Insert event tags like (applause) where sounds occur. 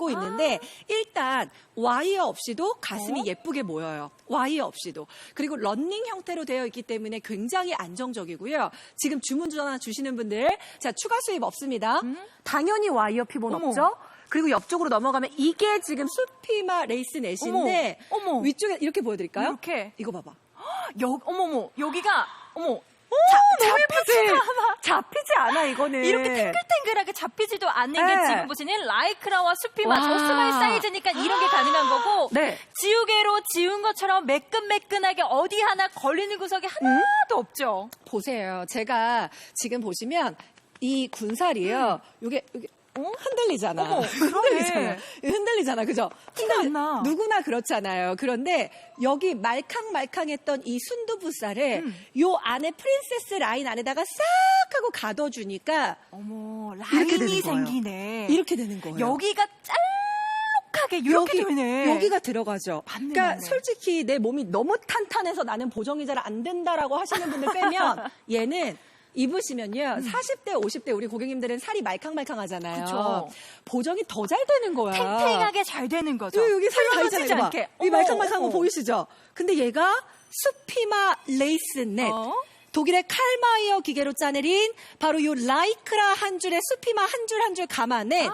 입고 있는데 일단 와이어 없이도 가슴이 어? 예쁘게 보여요. 와이어 없이도. 그리고 런닝 형태로 되어 있기 때문에 굉장히 안정적이고요. 지금 주문 전화 주시는 분들 자 추가 수입 없습니다. 당연히 와이어 피본 어머. 없죠. 그리고 옆쪽으로 넘어가면 이게 지금 수피마 레이스 넷인데 어머, 어머. 위쪽에 이렇게 보여드릴까요? 이렇게. 이거 봐봐. 여, 어머머, 여기가, 어머. 너무 예쁘지? 잡히지 않아 이거는. 이렇게 탱글탱글하게 잡히지도 않는 게 네. 지금 보시는 라이크라와 수피마 와. 저스마이 사이즈니까 이런 게 가능한 거고 네. 지우개로 지운 것처럼 매끈매끈하게 어디 하나 걸리는 구석이 하나도 없죠. 보세요. 제가 지금 보시면 이 군살이요. 요게 요게 어? 흔들리잖아. 어머. 흔들리잖아. 흔들리잖아. 그죠? 안 나. 누구나 그렇잖아요. 그런데 여기 말캉말캉했던 이 순두부살을 음. 요 안에 프린세스 라인 안에다가 싹 하고 가둬 주니까 어머, 이렇게 되는 라인이. 생기네. 이렇게 되는 거예요. 여기가 짤록하게 이렇게 되네. 여기가 들어가죠. 맞네, 그러니까 맞네. 솔직히 내 몸이 너무 탄탄해서 나는 보정이 잘 안 된다라고 하시는 분들 빼면 (laughs) 얘는 입으시면요. 40대, 50대 우리 고객님들은 살이 말캉말캉하잖아요. 음. 그쵸. 보정이 더 잘 되는 거야. 탱탱하게 잘 되는 거죠. 여기, 여기 살이 다 있잖아요. 않게. 이 말캉말캉한 거. 보이시죠? 근데 얘가 수피마 레이스 넷. 어? 독일의 칼마이어 기계로 짜내린 바로 요 라이크라 한 줄에 수피마 한 줄 한 줄 감아낸